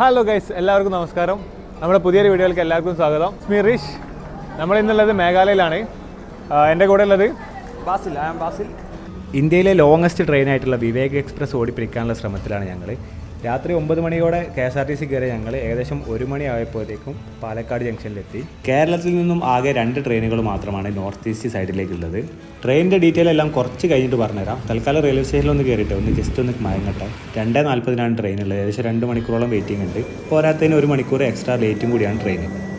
Hello guys എല്ലാവർക്കും നമസ്കാരം. നമ്മുടെ പുതിയൊരു വീഡിയോയിലേക്ക് എല്ലാവർക്കും സ്വാഗതം. സ്മി റിഷ് നമ്മൾ ഇന്നുള്ളത് മേഘാലയയിലാണ്. എന്റെ കൂടെ ഉള്ളത് ബാസിൽ ഐ ആം ബാസിൽ. ഇന്ത്യയിലെ ലോങ്ങസ്റ്റ് ട്രെയിനായിട്ടുള്ള വിവേക് എക്സ്പ്രസ് ഓടിപ്പിടിക്കാനുള്ള ശ്രമത്തിലാണ് ഞങ്ങൾ രാത്രി ഒമ്പത് മണിയോടെ K S R T C കയറി ഞങ്ങൾ ഏകദേശം ഒരു മണി ആയപ്പോഴത്തേക്കും പാലക്കാട് ജംഗ്ഷനിലെത്തി. കേരളത്തിൽ നിന്നും ആകെ രണ്ട് ട്രെയിനുകൾ മാത്രമാണ് നോർത്ത് ഈസ്റ്റ് സൈഡിലേക്കുള്ളത്. ട്രെയിനിന്റെ ഡീറ്റെയിൽ എല്ലാം കുറച്ച് കഴിഞ്ഞിട്ട് പറഞ്ഞുതരാം. തൽക്കാലം റെയിൽവേ സ്റ്റേഷനിൽ ഒന്ന് കയറിയിട്ട്? ഒന്ന് ജസ്റ്റ് ഒന്ന് മയങ്ങട്ടെ. രണ്ടേ നാൽപ്പതിനാണ് ട്രെയിനുള്ളത്. ഏകദേശം രണ്ട് മണിക്കൂറോളം വെയിറ്റിംഗ് ഉണ്ട്. പോരാത്തതിന് ഒരു മണിക്കൂർ എക്സ്ട്രാ ലേറ്റും കൂടിയാണ് ട്രെയിൻ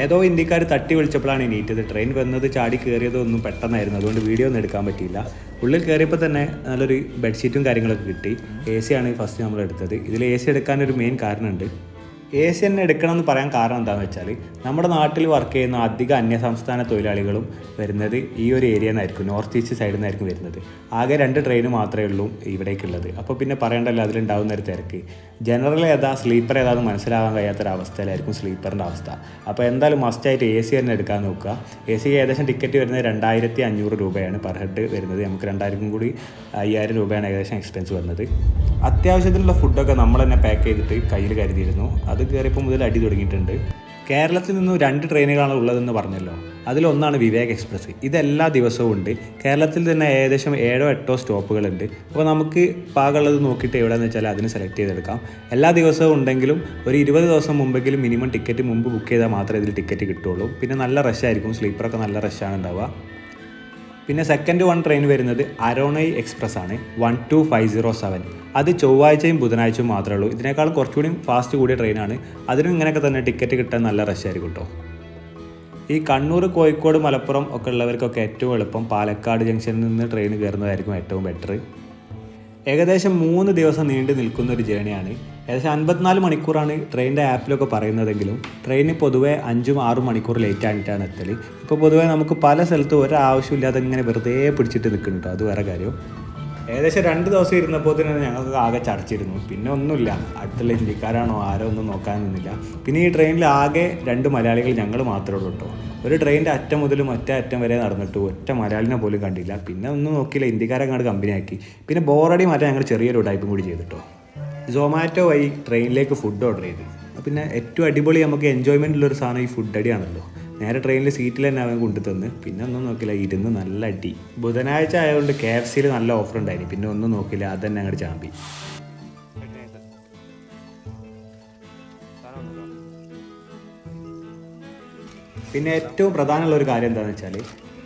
ഏതോ ഇന്ത്യക്കാർ തട്ടി വിളിച്ചപ്പോഴാണ് എണീറ്റത്. ട്രെയിൻ വന്നത് ചാടി കയറിയതോ ഒന്നും പെട്ടെന്നായിരുന്നു. അതുകൊണ്ട് വീഡിയോ ഒന്നും എടുക്കാൻ പറ്റിയില്ല. ഉള്ളിൽ കയറിയപ്പോൾ തന്നെ നല്ലൊരു ബെഡ്ഷീറ്റും കാര്യങ്ങളൊക്കെ കിട്ടി. എ സി ആണ് ഫസ്റ്റ് നമ്മൾ എടുത്തത് ഇതിൽ എ സി എടുക്കാനൊരു മെയിൻ കാരണമുണ്ട്. എ സി തന്നെ എടുക്കണം എന്ന് പറയാൻ കാരണം എന്താണെന്ന് വെച്ചാൽ നമ്മുടെ നാട്ടിൽ വർക്ക് ചെയ്യുന്ന അധിക അന്യസംസ്ഥാന തൊഴിലാളികളും വരുന്നത് ഈ ഒരു ഏരിയ നിന്നായിരിക്കും നോർത്ത് ഈസ്റ്റ് സൈഡിൽ നിന്നായിരിക്കും വരുന്നത്. ആകെ രണ്ട് ട്രെയിൻ മാത്രമേ ഉള്ളൂ ഇവിടേക്കുള്ളത്. അപ്പോൾ പിന്നെ പറയേണ്ടല്ലോ അതിലുണ്ടാവുന്ന ഒരു തിരക്ക്. ജനറൽ ഏതാ സ്ലീപ്പർ ഏതാന്ന് മനസ്സിലാകാൻ കഴിയാത്തൊരവസ്ഥയിലായിരിക്കും സ്ലീപ്പറിന്റെ അവസ്ഥ. അപ്പോൾ എന്തായാലും മസ്റ്റായിട്ട് എ സി തന്നെ എടുക്കാൻ നോക്കുക. എ സിക്ക് ഏകദേശം ടിക്കറ്റ് വരുന്നത് രണ്ടായിരത്തി അഞ്ഞൂറ് രൂപയാണ് പെർ ഹെഡ് വരുന്നത്. നമുക്ക് രണ്ടായിരം കൂടി അയ്യായിരം രൂപയാണ് ഏകദേശം എക്സ്പെൻസ് വരുന്നത്. അത്യാവശ്യത്തിലുള്ള ഫുഡൊക്കെ നമ്മൾ തന്നെ പാക്ക് ചെയ്തിട്ട് കയ്യിൽ കരുതിയിരുന്നു. അത് കയറിയപ്പോൾ മുതൽ അടി തുടങ്ങിയിട്ടുണ്ട്. കേരളത്തിൽ നിന്നും രണ്ട് ട്രെയിനുകളാണ് ഉള്ളതെന്ന് പറഞ്ഞല്ലോ. അതിലൊന്നാണ് വിവേക് എക്സ്പ്രസ്. ഇതെല്ലാ ദിവസവും ഉണ്ട്. കേരളത്തിൽ തന്നെ ഏകദേശം ഏഴോ എട്ടോ സ്റ്റോപ്പുകളുണ്ട്. അപ്പോൾ നമുക്ക് പാകമുള്ളത് നോക്കിയിട്ട് എവിടെയെന്ന് വെച്ചാൽ അതിന് സെലക്ട് ചെയ്തെടുക്കാം. എല്ലാ ദിവസവും ഉണ്ടെങ്കിലും ഒരു ഇരുപത് ദിവസം മുമ്പെങ്കിലും മിനിമം ടിക്കറ്റ് മുമ്പ് ബുക്ക് ചെയ്താൽ മാത്രമേ ഇതിൽ ടിക്കറ്റ് കിട്ടുള്ളൂ പിന്നെ നല്ല റഷായിരിക്കും സ്ലീപ്പറൊക്കെ നല്ല റഷാണ് ഉണ്ടാവുക. പിന്നെ സെക്കൻഡ് വൺ ട്രെയിൻ വരുന്നത് അരോണൈ എക്സ്പ്രസ് ആണ് one two five zero seven അത് ചൊവ്വാഴ്ചയും ബുധനാഴ്ചയും മാത്രമേ ഉള്ളൂ. ഇതിനേക്കാളും കുറച്ചുകൂടി ഫാസ്റ്റ് കൂടിയ ട്രെയിനാണ് അതിനും ഇങ്ങനെയൊക്കെ തന്നെ ടിക്കറ്റ് കിട്ടാൻ നല്ല റഷായിരിക്കും കേട്ടോ ഈ കണ്ണൂർ കോഴിക്കോട് മലപ്പുറം ഒക്കെ ഉള്ളവർക്കൊക്കെ ഏറ്റവും എളുപ്പം പാലക്കാട് ജംഗ്ഷനിൽ നിന്ന് ട്രെയിൻ കയറുന്നതായിരിക്കും ഏറ്റവും ബെറ്റർ ഏകദേശം മൂന്ന് ദിവസം നീണ്ടു നിൽക്കുന്ന ഒരു ജേണിയാണ് ഏകദേശം അൻപത്തിനാല് മണിക്കൂറാണ് ട്രെയിനിന്റെ ആപ്പിലൊക്കെ പറയുന്നതെങ്കിലും ട്രെയിന് പൊതുവെ അഞ്ചും ആറും മണിക്കൂർ ലേറ്റ് ആയിട്ടാണ് എത്തൽ ഇപ്പോൾ പൊതുവേ നമുക്ക് പല സ്ഥലത്തും ഒരാവശ്യമില്ലാതെ ഇങ്ങനെ വെറുതെ പിടിച്ചിട്ട് നിൽക്കുന്നുണ്ട് അത് വേറെ കാര്യം. ഏകദേശം രണ്ട് ദിവസം ഇരുന്നപ്പോൾ തന്നെ ഞങ്ങൾക്ക് ആകെ ചടച്ചിരുന്നു. പിന്നെ ഒന്നുമില്ല. അടുത്തുള്ള ഇന്ത്യക്കാരാണോ ആരോ ഒന്നും നോക്കാൻ നിന്നില്ല. പിന്നെ ഈ ട്രെയിനിൽ ആകെ രണ്ട് മലയാളികൾ ഞങ്ങൾ മാത്രമേ ഉള്ളൂ കേട്ടോ. ഒരു ട്രെയിനിന്റെ അറ്റം മുതൽ മറ്റേ അറ്റം വരെ നടന്നിട്ട് ഒറ്റ മലയാളിനെ പോലും കണ്ടില്ല. പിന്നെ ഒന്നും നോക്കിയില്ല. ഇന്ത്യക്കാരെ അങ്ങോട്ട് കമ്പനിയാക്കി പിന്നെ ബോറടി മാറ്റാൻ ഞങ്ങൾ ചെറിയൊരു ടൈപ്പും കൂടി ചെയ്തിട്ടോ. സൊമാറ്റോ വഴി ട്രെയിനിലേക്ക് ഫുഡ് ഓർഡർ ചെയ്ത്. പിന്നെ ഏറ്റവും അടിപൊളി നമുക്ക് എൻജോയ്മെന്റ് ഉള്ളൊരു സാധനം ഈ ഫുഡ് അടിയാണല്ലോ. നേരെ ട്രെയിനിൽ സീറ്റിൽ തന്നെ അവൻ കൊണ്ടു തന്ന്. പിന്നെ ഒന്നും നോക്കില്ല ഇരുന്ന് നല്ല അടി. ബുധനാഴ്ച ആയതുകൊണ്ട് കെ എഫ് സിയിൽ നല്ല ഓഫർ ഉണ്ടായിരുന്നു. പിന്നെ ഒന്നും നോക്കില്ല അത് തന്നെ അങ്ങോട്ട് ചാമ്പി. പിന്നെ ഏറ്റവും പ്രധാനമുള്ള ഒരു കാര്യം എന്താണെന്ന് വെച്ചാൽ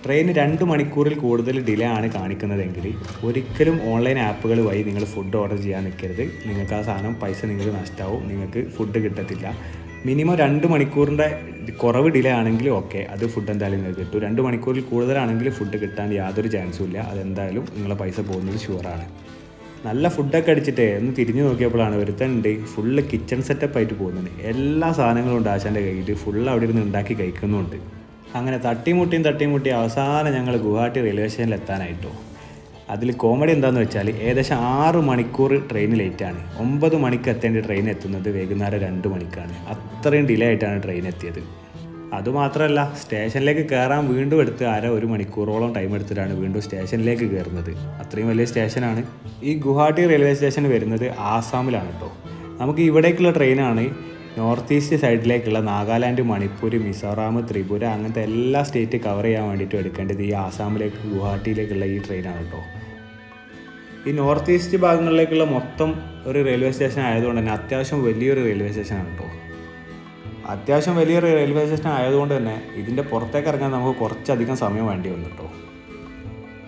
ട്രെയിൻ രണ്ട് മണിക്കൂറിൽ കൂടുതൽ ഡിലേ ആണ് കാണിക്കുന്നതെങ്കിൽ ഒരിക്കലും ഓൺലൈൻ ആപ്പുകൾ വഴി നിങ്ങൾ ഫുഡ് ഓർഡർ ചെയ്യാൻ നിൽക്കരുത്. നിങ്ങൾക്ക് ആ സാധനം പൈസ നിങ്ങൾക്ക് നഷ്ടമാവും നിങ്ങൾക്ക് ഫുഡ് കിട്ടത്തില്ല. മിനിമം രണ്ട് മണിക്കൂറിന്റെ കുറവ് ഡിലേ ആണെങ്കിൽ ഓക്കെ അത് ഫുഡ് എന്തായാലും നിങ്ങൾക്ക് കിട്ടും. രണ്ട് മണിക്കൂറിൽ കൂടുതലാണെങ്കിൽ ഫുഡ് കിട്ടാൻ യാതൊരു ചാൻസും ഇല്ല. അതെന്തായാലും നിങ്ങളെ പൈസ പോകുന്നത് ഷുവറാണ് നല്ല ഫുഡൊക്കെ അടിച്ചിട്ട് ഒന്ന് തിരിഞ്ഞു നോക്കിയപ്പോഴാണ് ഒരുത്തനുണ്ട് ഫുള്ള് കിച്ചൺ സെറ്റപ്പ് ആയിട്ട് പോകുന്നുണ്ട് എല്ലാ സാധനങ്ങളും ഉണ്ട് ആശാന്റെ കയ്യിൽ ഫുള്ള് അവിടെ ഇരുന്ന് ഉണ്ടാക്കി കഴിക്കുന്നുമുണ്ട് അങ്ങനെ തട്ടിമുട്ടിയും തട്ടിമുട്ടിയും അവസാനം ഞങ്ങൾ ഗുവാഹട്ടി റെയിൽവേ സ്റ്റേഷനിൽ എത്താനായിട്ടോ. അതിൽ കോമഡി എന്താണെന്ന് വെച്ചാൽ ഏകദേശം ആറ് മണിക്കൂർ ട്രെയിൻ ലേറ്റാണ് ഒമ്പത് മണിക്ക് എത്തേണ്ട ട്രെയിൻ എത്തുന്നത് വൈകുന്നേരം രണ്ട് മണിക്കാണ്. അത്രയും ഡിലേ ആയിട്ടാണ് ട്രെയിൻ എത്തിയത്. അതുമാത്രമല്ല സ്റ്റേഷനിലേക്ക് കയറാൻ വീണ്ടും എടുത്ത് അര ഒരു മണിക്കൂറോളം ടൈം എടുത്തിട്ടാണ് വീണ്ടും സ്റ്റേഷനിലേക്ക് കയറുന്നത് അത്രയും വലിയ സ്റ്റേഷനാണ് ഈ ഗുവാഹട്ടി റെയിൽവേ സ്റ്റേഷൻ വരുന്നത് ആസാമിലാണ് കേട്ടോ നമുക്ക് ഇവിടേക്കുള്ള ട്രെയിനാണ് നോർത്ത് ഈസ്റ്റ് സൈഡിലേക്കുള്ള നാഗാലാൻഡ് മണിപ്പൂർ മിസോറാം ത്രിപുര അങ്ങനത്തെ എല്ലാ സ്റ്റേറ്റ് കവർ ചെയ്യാൻ വേണ്ടിയിട്ട് എടുക്കേണ്ടത് ഈ ആസാമിലേക്ക് ഗുവാഹട്ടിയിലേക്കുള്ള ഈ ട്രെയിനാണ് കേട്ടോ ഈ നോർത്ത് ഈസ്റ്റ് ഭാഗങ്ങളിലേക്കുള്ള മൊത്തം ഒരു റെയിൽവേ സ്റ്റേഷൻ ആയതുകൊണ്ട് തന്നെ അത്യാവശ്യം വലിയൊരു റെയിൽവേ സ്റ്റേഷനാണ് കേട്ടോ അത്യാവശ്യം വലിയൊരു റെയിൽവേ സ്റ്റേഷൻ ആയതുകൊണ്ട് തന്നെ ഇതിന്റെ പുറത്തേക്ക് ഇറങ്ങാൻ നമുക്ക് കുറച്ചധികം സമയം വേണ്ടി വന്നു കേട്ടോ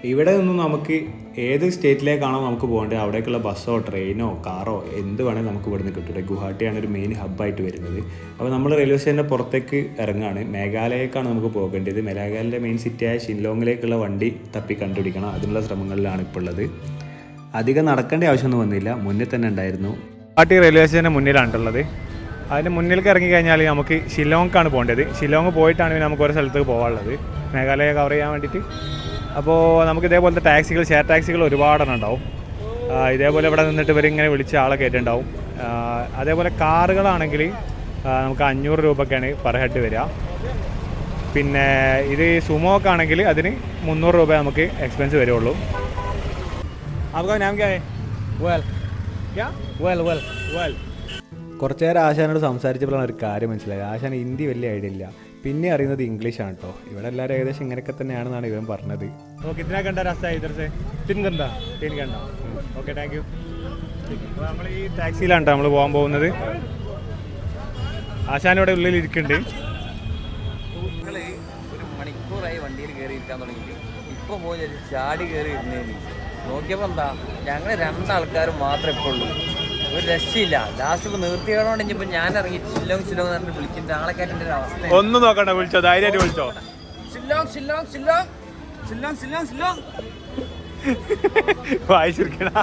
ഇവിടെ നിന്നും നമുക്ക് ഏത് സ്റ്റേറ്റിലേക്കാണോ നമുക്ക് പോകേണ്ടത്? അവിടേക്കുള്ള ബസ്സോ ട്രെയിനോ കാറോ എന്ത് വേണമെങ്കിലും നമുക്ക് ഇവിടുന്ന് കിട്ടും ഗുവാഹട്ടിയാണ് ഒരു മെയിൻ ഹബ്ബായിട്ട് വരുന്നത്. അപ്പോൾ നമ്മൾ റെയിൽവേ സ്റ്റേഷന്റെ പുറത്തേക്ക് ഇറങ്ങുകയാണ്. മേഘാലയക്കാണ് നമുക്ക് പോകേണ്ടത്. മേഘാലയയിലെ മെയിൻ സിറ്റിയായ ഷില്ലോങ്ങിലേക്കുള്ള വണ്ടി തപ്പി കണ്ടുപിടിക്കണം. അതിനുള്ള ശ്രമങ്ങളിലാണ് ഇപ്പോൾ ഉള്ളത്. അധികം നടക്കേണ്ട ആവശ്യമൊന്നും വന്നില്ല. മുന്നിൽ തന്നെ ഉണ്ടായിരുന്നു. ഗുവാഹട്ടി റെയിൽവേ സ്റ്റേഷന്റെ മുന്നിലാണുള്ളത് അതിന്റെ മുന്നിലേക്ക് ഇറങ്ങി കഴിഞ്ഞാൽ നമുക്ക് ഷില്ലോങ്ക്കാണ് പോകേണ്ടത്. ഷില്ലോങ് പോയിട്ടാണ് നമുക്ക് ഓരോ സ്ഥലത്തേക്ക് പോകാനുള്ളത്. മേഘാലയ കവർ ചെയ്യാൻ വേണ്ടിയിട്ട്. അപ്പോൾ നമുക്ക് ഇതേപോലത്തെ ടാക്സികൾ ഷെയർ ടാക്സികൾ ഒരുപാടെണ്ണം ഉണ്ടാവും. ഇതേപോലെ ഇവിടെ നിന്നിട്ട് ഇവരിങ്ങനെ വിളിച്ച ആളെ കയറ്റുണ്ടാവും. അതേപോലെ കാറുകളാണെങ്കിൽ നമുക്ക് അഞ്ഞൂറ് രൂപക്കാണ് പെർ ഹെഡ് വരിക. പിന്നെ ഇത് സുമോക്ക് ആണെങ്കിൽ അതിന് മുന്നൂറ് രൂപ നമുക്ക് എക്സ്പെൻസ് വരുള്ളൂ. കുറച്ചു നേരം ആശാനോട് സംസാരിച്ചപ്പോഴാണ് ഒരു കാര്യം മനസ്സിലായത്. ആശാൻ ഹിന്ദി വലിയ ഐഡിയ ഇല്ല. പിന്നെ അറിയുന്നത് ഇംഗ്ലീഷാണ് കേട്ടോ ഇവിടെ എല്ലാവരും ഏകദേശം ഇങ്ങനെയൊക്കെ തന്നെയാണെന്നാണ് ഇവൻ പറഞ്ഞത്. ഓക്കെ ഇതിനെ കണ്ട രസമായി ഇതർസെ തിൻ കണ്ട. ഓക്കെ താങ്ക് യു നമ്മൾ ഈ ടാക്സിയിലാണ് നമ്മൾ പോകാൻ പോകുന്നത്. ആശാനിവിടെ ഉള്ളിൽ ഇരിക്കുന്നുണ്ട് ഒരു മണിക്കൂറായി വണ്ടിയിൽ കയറി ഇരിക്കാൻ തുടങ്ങി ഇപ്പോൾ പോയി ചാടി കയറി ഇരുന്നേ നോക്കിയപ്പോ എന്താ ഞങ്ങൾ രണ്ടാൾക്കാരും മാത്രമേ ഇപ്പൊ ഉള്ളൂ. ഒരു രക്ഷയില്ല. ലാസ്റ്റ് ഇപ്പൊ നിർത്തിയോണ്ട് ഇനിയിപ്പോ ഞാൻ ഇറങ്ങി ഷില്ലോങ് ഷില്ലോങ് എന്ന് പറഞ്ഞിട്ട് വിളിക്കുന്ന ആളെ കേട്ടിന്റെ ഒരു അവസ്ഥ. ഒന്നും നോക്കണ്ട വിളിച്ചോ ധൈര്യമായിട്ട് വിളിച്ചോ. ഷില്ലോങ് ഷില്ലോങ് ഷില്ലോങ്. ഷില്ലോങ് ഷില്ലോങ് ഷില്ലോങ്. വായിച്ചിരിക്കണ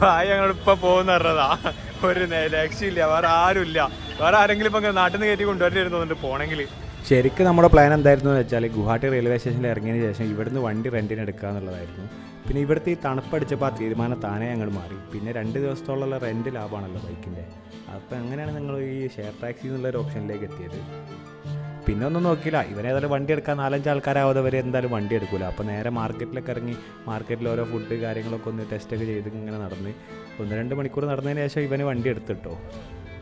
വായി ഞങ്ങൾ ഇപ്പൊ പോകുന്ന പറഞ്ഞതാ. ഒരു നേ- രക്ഷയില്ല വേറെ ആരുമില്ല. വേറെ ആരെങ്കിലും ഇപ്പൊ നാട്ടിൽ നിന്ന് കയറ്റി കൊണ്ടുവരേണ്ടി തോന്നുന്നുണ്ട് പോണെങ്കിൽ ശരിക്കും നമ്മുടെ പ്ലാൻ എന്തായിരുന്നു എന്ന് വെച്ചാൽ ഗുവാഹട്ടി റെയിൽവേ സ്റ്റേഷനിൽ ഇറങ്ങിയതിന് ശേഷം ഇവിടുന്ന് വണ്ടി റെന്റിന് എടുക്കുക എന്നുള്ളതായിരുന്നു. പിന്നെ ഇവിടുത്തെ ഈ തണുപ്പടിച്ചപ്പോൾ ആ തീരുമാനം താനേ ഞങ്ങൾ മാറി. പിന്നെ രണ്ട് ദിവസത്തോളമുള്ള റെന്റ് ലാഭമാണല്ലോ ബൈക്കിന്റെ അപ്പോൾ അങ്ങനെയാണ് നിങ്ങൾ ഈ ഷെയർ ടാക്സി എന്നുള്ള ഒരു ഓപ്ഷനിലേക്ക് എത്തിയത്. പിന്നെ ഒന്നും നോക്കിയില്ല. ഇവരേതായാലും വണ്ടി എടുക്കാൻ നാലഞ്ച് ആൾക്കാരാവാതെ വരെ എന്തായാലും വണ്ടി എടുക്കില്ല അപ്പോൾ നേരെ മാർക്കറ്റിലൊക്കെ ഇറങ്ങി മാർക്കറ്റിൽ ഓരോ ഫുഡ് കാര്യങ്ങളൊക്കെ ഒന്ന് ടെസ്റ്റൊക്കെ ചെയ്ത് ഇങ്ങനെ നടന്ന്. ഒന്ന് രണ്ട് മണിക്കൂർ നടന്നതിന് ശേഷം ഇവന് വണ്ടി എടുത്തിട്ടോ.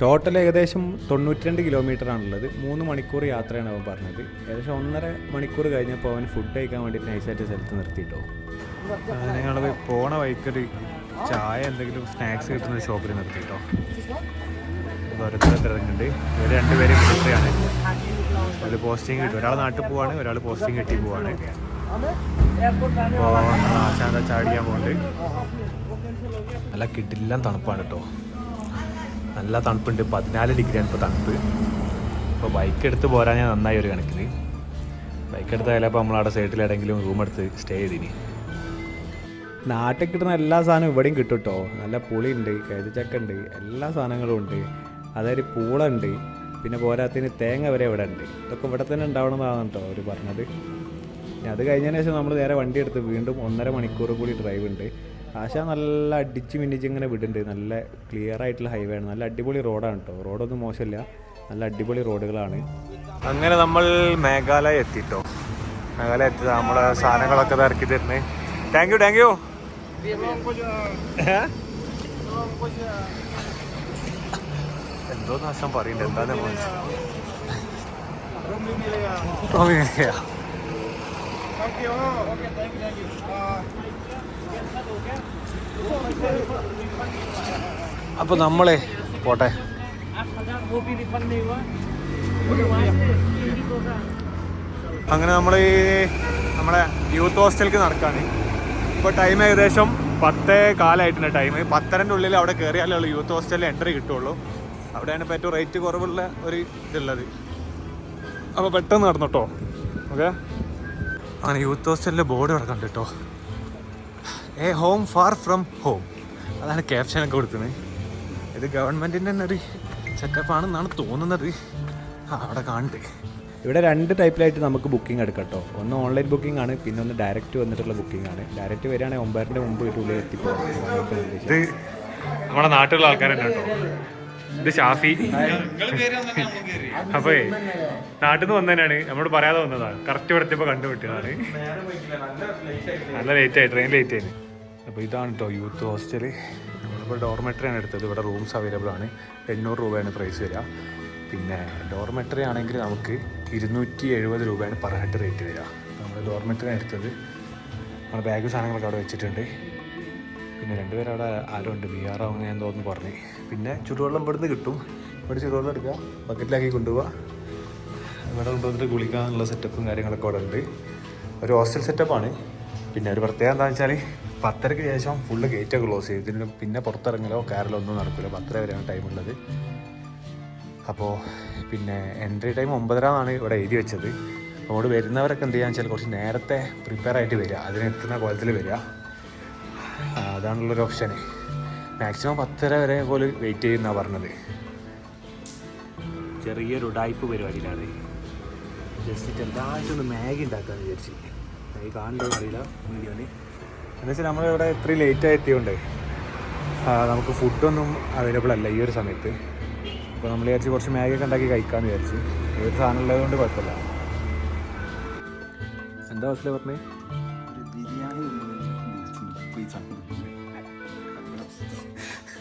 ടോട്ടൽ ഏകദേശം തൊണ്ണൂറ്റി രണ്ട് കിലോമീറ്റർ ആണുള്ളത്. മൂന്ന് മണിക്കൂർ യാത്രയാണ് അവൻ പറഞ്ഞത്. ഏകദേശം ഒന്നര മണിക്കൂർ കഴിഞ്ഞപ്പോൾ അവൻ ഫുഡ് കഴിക്കാൻ വേണ്ടിയിട്ട് നൈസായിട്ട് സ്ഥലത്ത് നിർത്തിയിട്ടോ. ഞങ്ങൾ പോണ വൈക്കറി ചായ എന്തെങ്കിലും സ്നാക്സ് കിട്ടുന്ന ഷോപ്പിൽ നിർത്തിയിട്ടോ. ഓരോരുത്തർ ഇറങ്ങുന്നുണ്ട് ഇവർ രണ്ടുപേരും മിലിറ്ററിയാണ് ഒരു പോസ്റ്റിംഗ് കിട്ടും. ഒരാൾ നാട്ടിൽ പോവാണ് ഒരാൾ പോസ്റ്റിംഗ് കിട്ടി പോവാണ്. അപ്പോൾ ആശാന്ത ചാടിയാൻ പോകുന്നുണ്ട് നല്ല കിട്ടില്ല തണുപ്പാണ് കേട്ടോ. നല്ല തണുപ്പുണ്ട്. പതിനാല് ഡിഗ്രിയാണ് ഇപ്പോൾ തണുപ്പ്. അപ്പോൾ ബൈക്ക് എടുത്ത് പോരാൻ ഞാൻ നന്നായി ഒരു കണക്കിന്. ബൈക്ക് എടുത്ത് ചിലപ്പോൾ നമ്മളവിടെ സൈഡിൽ എവിടെയെങ്കിലും റൂം എടുത്ത് സ്റ്റേ ചെയ്തിനി. നാട്ടിൽ കിട്ടുന്ന എല്ലാ സാധനവും ഇവിടെയും കിട്ടും കേട്ടോ നല്ല പുളിയുണ്ട് കരുചക്ക ഉണ്ട് എല്ലാ സാധനങ്ങളും ഉണ്ട്. അതായത് പൂളുണ്ട് പിന്നെ പോരാത്തിന് തേങ്ങ വരെ ഇവിടെ ഉണ്ട്. ഇതൊക്കെ ഇവിടെ തന്നെ ഉണ്ടാവണമെന്നാണ് കേട്ടോ അവർ പറഞ്ഞത്. അത് കഴിഞ്ഞതിന് ശേഷം നമ്മൾ നേരെ വണ്ടി എടുത്ത് വീണ്ടും ഒന്നര മണിക്കൂർ കൂടി ഡ്രൈവ് ഉണ്ട്. ആശ നല്ല അടിച്ച് മിന്നിച്ച് ഇങ്ങനെ വിടുന്നുണ്ട്. നല്ല ക്ലിയർ ആയിട്ടുള്ള ഹൈവേ ആണ്. നല്ല അടിപൊളി റോഡാണ് കേട്ടോ റോഡൊന്നും മോശമില്ല. നല്ല അടിപൊളി റോഡുകളാണ് അങ്ങനെ നമ്മൾ മേഘാലയ എത്തിട്ടോ. മേഘാലയ എത്തി നമ്മളെ സാധനങ്ങളൊക്കെ ഇറക്കി തരുന്നേ. താങ്ക് യു താങ്ക് യു എന്തോ നാശം പറയണ്ട? എന്താ മനസ്സിലായി അപ്പൊ നമ്മളെ പോട്ടെ. അങ്ങനെ നമ്മൾ ഈ നമ്മളെ യൂത്ത് ഹോസ്റ്റലിലേക്ക് നടക്കാണ്. ഇപ്പോൾ ടൈം ഏകദേശം പത്തേ കാലമായിട്ടുണ്ട് ടൈം പത്തരന്റെ ഉള്ളിൽ അവിടെ കയറിയാലേ ഉള്ളൂ യൂത്ത് ഹോസ്റ്റലിൽ എൻട്രി കിട്ടുള്ളൂ. അവിടെയാണ് ഇപ്പോൾ ഏറ്റവും റേറ്റ് കുറവുള്ള ഒരു ഇതുള്ളത്. അപ്പോൾ പെട്ടെന്ന് നടന്നോട്ടോ. ഓക്കെ അങ്ങനെ യൂത്ത് ഹോസ്റ്റലിന്റെ ബോർഡ് കിടക്കുന്നുണ്ട് കേട്ടോ ഏ ഹോം ഫാർ ഫ്രം ഹോം. അതാണ് ക്യാപ്ഷനൊക്കെ കൊടുക്കുന്നത് ഇത് ഗവൺമെന്റിന്റെ തന്നെ ഒരു സെറ്റപ്പാണെന്നാണ് തോന്നുന്നത്. അവിടെ കാണണ്ടേ ഇവിടെ രണ്ട് ടൈപ്പിലായിട്ട് നമുക്ക് ബുക്കിംഗ് എടുക്കാം കേട്ടോ ഒന്ന് ഓൺലൈൻ ബുക്കിംഗ് ആണ് പിന്നെ ഒന്ന് ഡയറക്റ്റ് വന്നിട്ടുള്ള ബുക്കിംഗ് ആണ്. ഡയറക്റ്റ് വരികയാണെങ്കിൽ ഒമ്പതിന്റെ മുമ്പ് ഉള്ളിൽ എത്തിപ്പോകും. ഇത് നമ്മുടെ നാട്ടിലുള്ള ആൾക്കാരുണ്ട് കേട്ടോ. ഇത് ഷാഫി. അപ്പേ നാട്ടിൽ നിന്ന് വന്നതന്നെയാണ്. നമ്മളോട് പറയാതെ വന്നതാണ് കറക്റ്റ് ഇവിടെ എത്തിയപ്പോൾ കണ്ടുപിട്ടിയതാണ് നല്ല ലേറ്റ് ആയി ട്രെയിൻ ലേറ്റ് ആയി അപ്പോൾ ഇതാണ് കേട്ടോ യൂത്ത് ഹോസ്റ്റൽ നമ്മളിപ്പോൾ ഡോർമെട്രി ആണ് എടുത്തത്. ഇവിടെ റൂംസ് അവൈലബിൾ ആണ്. എണ്ണൂറ് രൂപയാണ് പ്രൈസ് വരിക. പിന്നെ ഡോർമെട്രി ആണെങ്കിൽ നമുക്ക് ഇരുന്നൂറ്റി എഴുപത് രൂപയാണ് പെർ ഹെഡ് റേറ്റ് വരിക. നമ്മൾ ഡോർമെട്രി ആണ് എടുത്തത്. നമ്മുടെ ബാഗ് സാധനങ്ങളൊക്കെ അവിടെ വെച്ചിട്ടുണ്ട്. പിന്നെ രണ്ടുപേരും അവിടെ ആരോ ഉണ്ട് ബിഹാറോ അങ്ങനെ ഞാൻ തോന്നുന്നു പറഞ്ഞു. പിന്നെ ചുടുവെള്ളം ഇവിടുന്ന് കിട്ടും. ഇവിടെ ചുടുവെള്ളം എടുക്കുക ബക്കറ്റിലാക്കി കൊണ്ടുപോവുക ഇവിടെ കൊണ്ടുവന്നിട്ട് കുളിക്കാനുള്ള സെറ്റപ്പും കാര്യങ്ങളൊക്കെ അവിടെ ഉണ്ട്. ഒരു ഹോസ്റ്റൽ സെറ്റപ്പാണ് പിന്നെ ഒരു പ്രത്യേകത എന്താണെന്ന് വെച്ചാൽ പത്തരയ്ക്ക് ശേഷം ഫുള്ള് ഗേറ്റ് ക്ലോസ് ചെയ്യും. ഇതിന് പിന്നെ പുറത്തിറങ്ങലോ കയറലോ ഒന്നും നടക്കില്ല പത്തര വരെയാണ് ടൈം ഉള്ളത്. അപ്പോൾ പിന്നെ എൻട്രി ടൈം ഒമ്പതര എന്നാണ് ഇവിടെ എഴുതി വെച്ചത്. അങ്ങോട്ട് വരുന്നവരൊക്കെ എന്ത് ചെയ്യാന്ന് വെച്ചാൽ കുറച്ച് നേരത്തെ പ്രിപ്പയർ ആയിട്ട് വരിക. അതിനെത്തുന്ന കോലത്തിൽ വരിക. അതാണുള്ളൊരു ഓപ്ഷന് മാക്സിമം പത്തര വരെ പോലെ വെയിറ്റ് ചെയ്യുന്നാണ് പറഞ്ഞത്. ചെറിയൊരു ഉടായ്പ് പരിപാടിയിലാണ്. ജസ്റ്റ് ചെറുതായിട്ടൊന്ന് മാഗി ഉണ്ടാക്കാന്ന് വിചാരിച്ച്. മാഗി കാണണ്ടോ അറിയില്ല വീഡിയോന് എന്ന് വെച്ചാൽ നമ്മളിവിടെ ഇത്രയും ലേറ്റായി എത്തിയോണ്ട് നമുക്ക് ഫുഡൊന്നും അവൈലബിൾ അല്ല ഈ ഒരു സമയത്ത്. അപ്പോൾ നമ്മൾ വിചാരിച്ച് കുറച്ച് മാഗി ഒക്കെ ഉണ്ടാക്കി കഴിക്കാമെന്ന് വിചാരിച്ച്. ഒരു സാധനം ഉള്ളതുകൊണ്ട് കുഴപ്പമില്ല. എന്താ ഹോസ്റ്റലിൽ പറഞ്ഞേ? ബിരിയാണി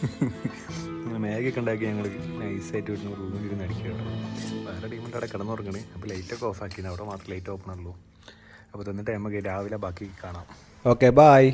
മാഗി ഒക്കെ ഉണ്ടാക്കി ഞങ്ങൾ നൈസായിട്ട് വരുന്ന റൂമിൽ ഇരുന്ന് അടിക്കുക കേട്ടോ. വേറെ ടീമിന്റെ അവിടെ കിടന്നുറങ്ങണേ. അപ്പോൾ ലൈറ്റൊക്കെ ഓഫ് ആക്കിയിരുന്നു അവിടെ മാത്രം ലൈറ്റ് ഓപ്പൺ ഉള്ളൂ. അപ്പോൾ തന്നിട്ട് നമുക്ക് രാവിലെ ബാക്കി കാണാം. Okay bye